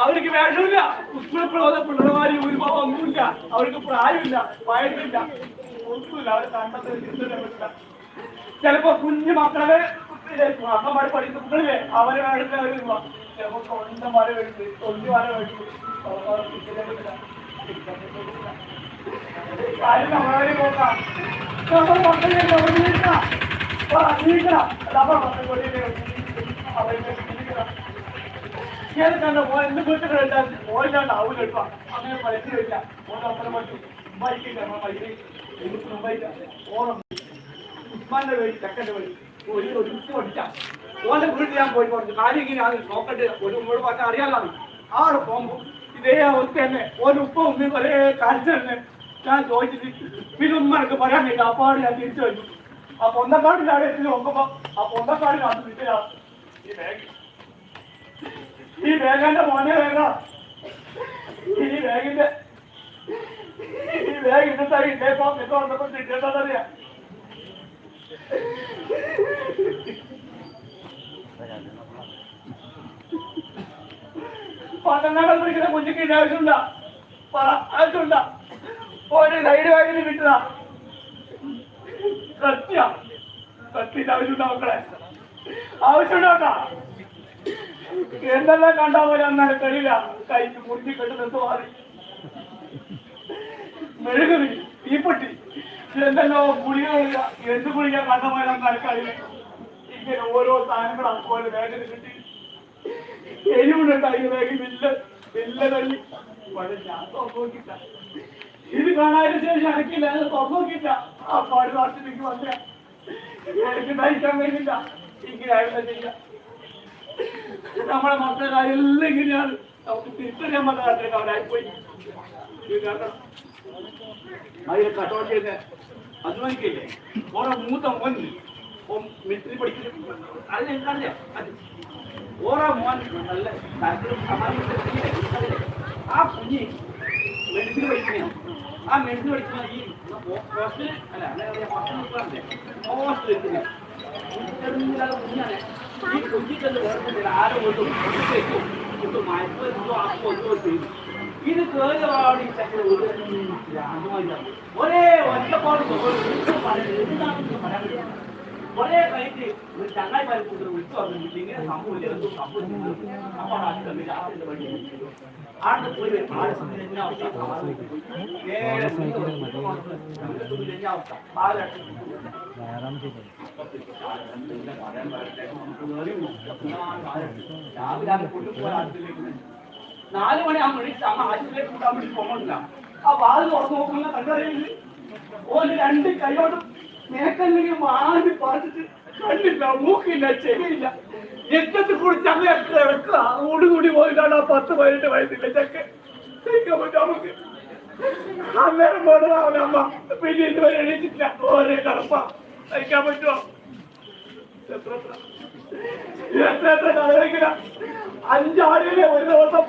അവർക്ക് വേഷമില്ല. ഉഷ്ണപ്രബോധ പിള്ളമാരി ഒരു ഒന്നുമില്ല. അവർക്ക് പ്രായമില്ല വയസ്സില്ല ഒന്നുമില്ല. അവരെ കണ്ടത്തിൽ ചിലപ്പോ കുഞ്ഞു മക്കളെ അമ്മമാര് പഠിക്കുന്ന കുട്ടികളില്ലേ അവരെ വേണ്ടത് അവർ ചിലപ്പോ തൊണ്ട മര വെച്ച് തൊണ്ടി മര വെച്ച് കാര്യം നമ്മളെ നോക്കാം നമ്മൾ മക്കളെ അവരുടെ മക്കളെ അവരെ ഞാൻ കണ്ട മോൻ എന്ത് വീട്ടിൽ മോയില്ലാണ്ട് ആവൂല കേട്ടോ. അങ്ങനെ വെച്ച മോൻ അപ്പുറം പഠിച്ചു മുംബൈക്കില്ല നമ്മൾ പഠിച്ചു എനിക്ക് മുംബൈക്ക് ഓണം ഉസ്മാന്റെ വഴി ചെക്കന്റെ വഴി ഒരു ഒരു ഉച്ച പഠിച്ച. ഓന്റെ വീട്ടിൽ ഞാൻ പോയി പറഞ്ഞു കാര്യം ഇങ്ങനെയാണ് നോക്കട്ടെ. ഒരു ഉമ്മയോട് പറഞ്ഞാൽ അറിയാലാണ് ആടെ പോകുമ്പോ ഇതേ അവസ്ഥ തന്നെ. ഓൻ ഉപ്പ ഉമ്മി ഒരേ കാഴ്ച തന്നെ. ഞാൻ ചോദിച്ചിട്ട് പിന്നെ ഉമ്മ എനിക്ക് പറയാൻ വേണ്ടി. അപ്പാട് ഞാൻ തിരിച്ചു വന്നു ആ പൊന്തക്കാടിലാണ് എത്തി നോക്കുമ്പോ ആ പൊന്തക്കാടിനകത്ത് നിൽക്കില്ല ഈ ഈ വേഗന്റെ മോനെ വേഗ. ഈ വേഗിന്റെ ഈ വേഗ ഇന്നത്തെ ഇതേപ്പോ ഇപ്പൊ വന്നപ്പോ കിട്ടേണ്ടതറിയാ പന്ത്രണ്ടാം പഠിക്കുന്ന കുഞ്ഞിക്ക് ഇത് ആവശ്യമുണ്ടാ പറ ആവശ്യമുണ്ടാ ഒരു സൈഡ് വേഗിന് കിട്ടുക. സത്യ. സത്യത്തിന്റെ ആവശ്യമുണ്ടാ മക്കളെ? ആവശ്യമുണ്ടാ എന്തെല്ലാം കണ്ടാ പോലെ കഴിയില്ല കൈക്ക് മുറിഞ്ഞ് കെട്ടുന്നത് മാറി മെഴുകുതി തീപ്പെട്ടി. എന്തെല്ലോ ഗുളികളില്ല എന്ത് ഗുളിക കണ്ട പോലെ കഴിയില്ല ഇങ്ങനെ ഓരോ സാധനങ്ങൾ അതുപോലെ വേഗം കിട്ടി. എരിവുണ്ടായി വേഗം വില്ല വില്ല കഴി പക്ഷെ ഞാൻ സംഭവിക്കില്ല ഇത് കാണാതിന് ശേഷം അടക്കില്ല അത് സംഭവിക്കില്ല ആ പാട് നാട്ടിലേക്ക് വന്ന. എനിക്ക് നയിക്കാൻ കഴിഞ്ഞില്ല ഇങ്ങനെ ആയിരുന്നു ചെയ്യാം. നമ്മളെ മക്കളുടെ കാര്യം എല്ലാം ഇങ്ങനെയാണ്. നമുക്ക് തിരിച്ചറിയാൻ പറ്റാത്ത കാര്യത്തിലേക്ക് അവരായിപ്പോയി അതിനെ കട്ടോട്ട് ചെയ്ത് അധ്വാനിക്കില്ലേ? ഓരോ മൂത്ത മോൻ മിസ്ത്രി പഠിക്കുന്ന. അത് എനിക്കറിയാം ഓരോ മോൻ നല്ല താല്പര്യം സമാധാനം ആ കുഞ്ഞി മെഡിസിൻ പഠിക്കുന്ന ആ മെഡിസിൻ പഠിക്കുന്ന ഈ ഹോസ്റ്റൽ അല്ല ഹോസ്റ്റൽ ഹോസ്റ്റൽ കുഞ്ഞാണ്. ഈ കുഞ്ഞിക്കല്ല് വേർപ്പില്ല ആരോ കൊണ്ടും കൊണ്ടും മയക്കോ എന്തോ ചെയ്തു ഇത് കേരളമാണ് ഈ ചക്കര ഒരു ഒരേ ഒറ്റപ്പാട് പറയുന്നത് പറയാൻ ഒരേ കഴിഞ്ഞ് ഒരു ചങ്ങായി കൂട്ടർ വിളിച്ചു പറഞ്ഞു ഇങ്ങനെ സംഭവിച്ചു എന്തോ സംഭവിച്ചു അപ്പോൾ അത് തമ്മിൽ ആദ്യത്തെ വഴി ആണ്ട് പോയി വരും. ആട് എന്നാ അവസ്ഥ? രാവിലെ കൊണ്ടുപോകാൻ. നാല് മണി ആ വിളിച്ച് അമ്മ ആശുപത്രിയിലേക്ക് കൂട്ടാൻ വേണ്ടി പോകണില്ല ആ വാതിൽ തുറന്നു നോക്കുന്ന കണ്ടറിയില്ല ഓന് രണ്ട് കൈയോടും മേക്കല്ലെങ്കിൽ മാറി പറിച്ചിട്ട് കണ്ണില്ല മൂക്കില്ല ചെവിയില്ല. രക്തത്തിൽ കൂടി ചങ്ങ എത്ര വെക്കുക ഓടുകൂടി പോയിട്ടാണ് ആ പത്ത് പതിനെട്ട് വയസ്സില്ല ചക്ക് നമുക്ക് അന്നേരം പോണതാണ് അമ്മ. പിന്നെ ഇതുവരെ എണീച്ചിട്ടില്ല ഓരേ കടപ്പ. സഹിക്കാൻ പറ്റുമോ? എത്ര എത്ര? എത്ര എത്ര അഞ്ചാടിയിലെ ഒരു ദിവസം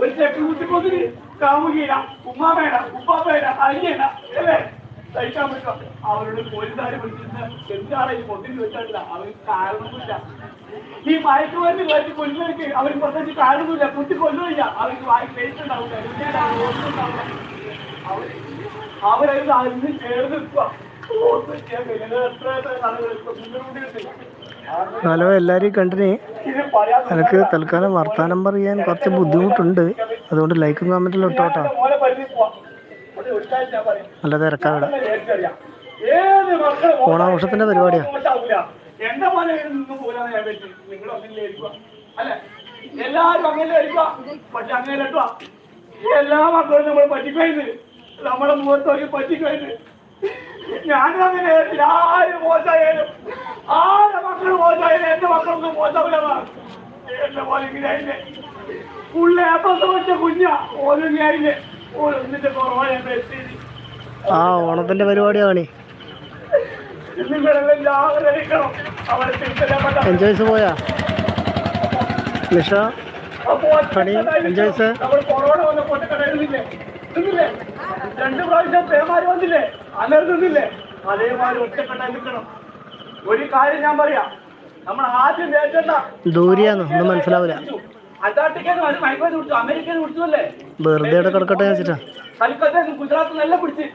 ഒരു ചെക്ക് കുത്തിക്കൊന്നിന് കാമുകീല ഉമ്മാമേട ഉപ്പാപ്പേട അനിയന അല്ലേ? സഹിക്കാൻ പറ്റും അവരോട് പോലീസുകാരെ വിളിച്ചിട്ട് എന്താണ് ഈ പൊട്ടിന് വെച്ചിട്ടില്ല അവർക്ക് കാരണമൊന്നുമില്ല. ഈ മയക്കുമരുന്ന് കഴിച്ച് കൊല്ലുന്നവർക്ക് അവർക്ക് പ്രത്യേകിച്ച് കാരണമൊന്നുമില്ല. കുട്ടി കൊല്ലുമില്ല അവർക്ക് വായി ഉണ്ടാവില്ല. അവരത് അതിന് ചേർന്ന് ഹലോ എല്ലാവരെയും കണ്ടിനെ? എനിക്ക് തൽക്കാലം വർത്താനം പറയാൻ കുറച്ച് ബുദ്ധിമുട്ടുണ്ട്. അതുകൊണ്ട് ലൈക്കും കമന്റിലും ഇട്ടോട്ടോ. നല്ല തിരക്കാണ് ഓണാഘോഷത്തിന്റെ പരിപാടിയാ. എന്റെ നിങ്ങൾ അല്ലെ? അങ്ങനെ പക്ഷെ അങ്ങനെ എല്ലാ മക്കളും നമ്മൾ പറ്റിക്കഴിഞ്ഞ് നമ്മുടെ മുഖത്തൊക്കെ പറ്റിക്കഴിഞ്ഞ് ഞാനും അങ്ങനെ ആരും മോശമായാലും ആരുടെ മക്കൾ മോശമായാലും എന്റെ മക്കളൊന്നും മോശമില്ല എന്റെ പോലെ ഇങ്ങനെ ഉള്ള പുള്ളി അപ്പുറത്ത് വെച്ച കുഞ്ഞ. ഓരോ എത്തി ആ ഓണത്തിന്റെ പരിപാടിയാണ്. എൻജോയ്സ് പോയാ? നിഷ? പണി, എൻജോയ്സ്. രണ്ട് പ്രാവശ്യം പേമാരി വന്നില്ലേ? അന്നേരം അതേമാരി അതേമാതിരി ഒറ്റക്കെട്ടായി നിൽക്കണം. ഒരു കാര്യം ഞാൻ പറയാം. നമ്മൾ ആദ്യം ഏറ്റണ്ട ദൂരെയാന്ന്? ഒന്നും മനസ്സിലാവില്ല വെറുതെ കിടക്കട്ടെ എന്ന് വെച്ചിട്ടാ. കൽക്കത്ത ഗുജറാത്ത് നല്ല പിടിച്ച്.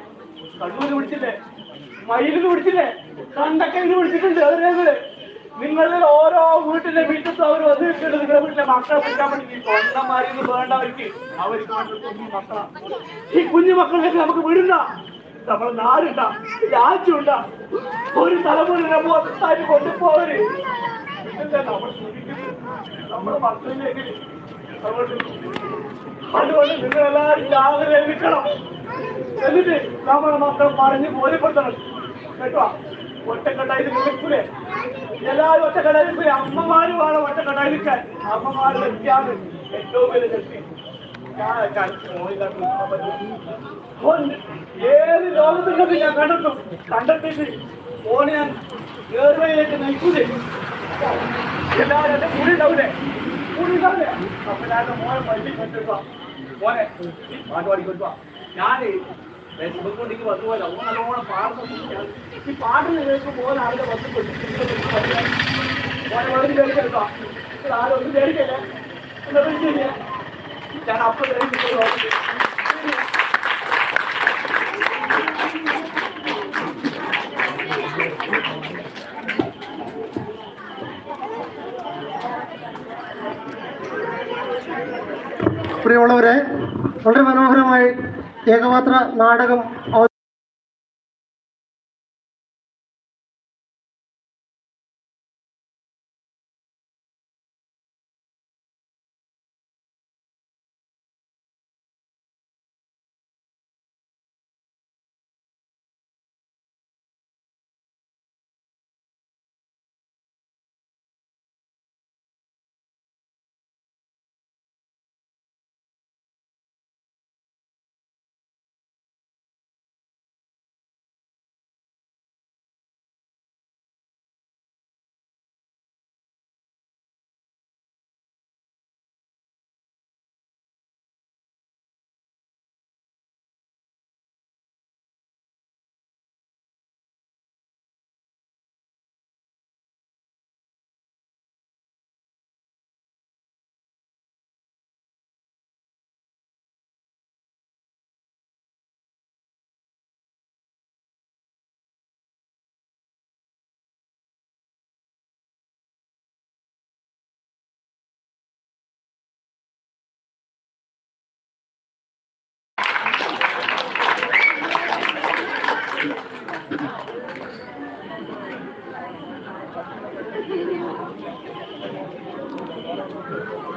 കണ്ണൂര് പിടിച്ചില്ലേ? മയിലിന് പിടിച്ചില്ലേ? കണ്ടക്കലിന് പിടിച്ചിട്ടുണ്ട് അവരേങ്ങൾ നിങ്ങളിൽ ഓരോ വീട്ടിലെ വീട്ടിൽ അവർ വന്നിട്ടുണ്ട് നിങ്ങളുടെ വീട്ടിലെ മക്കളെ പിടിക്കാൻ വേണ്ടി വേണ്ട അവർക്ക്. മക്കളാ. ഈ കുഞ്ഞു മക്കളിലേക്ക് നമുക്ക് വിടുന്ന നമ്മളെ നാടുണ്ട. രാജ്യമുണ്ട. ഒരു തലമുറ മൊത്തമായിട്ട് ഇതല്ലേ നമ്മൾ ശ്രമിക്കുന്നത് നമ്മുടെ മക്കളിലേക്ക് അതുകൊണ്ട് നിങ്ങളെല്ലാവരും നിൽക്കണം എന്നിട്ട് നമ്മുടെ മക്കൾ പറഞ്ഞ് ബോധ്യപ്പെടുത്തണം. കേട്ടോ? ഒറ്റക്കെട്ടായി നിൽക്കൂലേ? എല്ലാവരും ഒറ്റക്കെട്ടായി നിൽക്കൂലേ? അമ്മമാര് വേണം ഒറ്റക്കെട്ടായി നിൽക്കാൻ. അമ്മമാര് വ്യക്തിയാണ് ഏറ്റവും വലിയ ശക്തി ഏത് ലോകത്തുണ്ടെന്ന് ഞാൻ കണ്ടെത്തും കണ്ടെത്തിയിട്ട് ഓനെ ഞാൻ നേർവയിലേക്ക് നയിക്കൂലേ? എല്ലാവരും അപ്പൊ ഞാൻ അപ്പം പ്രിയമുള്ളവരെ വളരെ മനോഹരമായി ഏകമാത്ര നാടകം Thank you.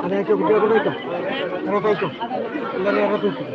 അതെ കുട്ടികളെ കൂടെ വയ്ക്കാം അങ്ങോട്ട് വയ്ക്കും എല്ലാവരും അങ്ങോട്ട് വയ്ക്കും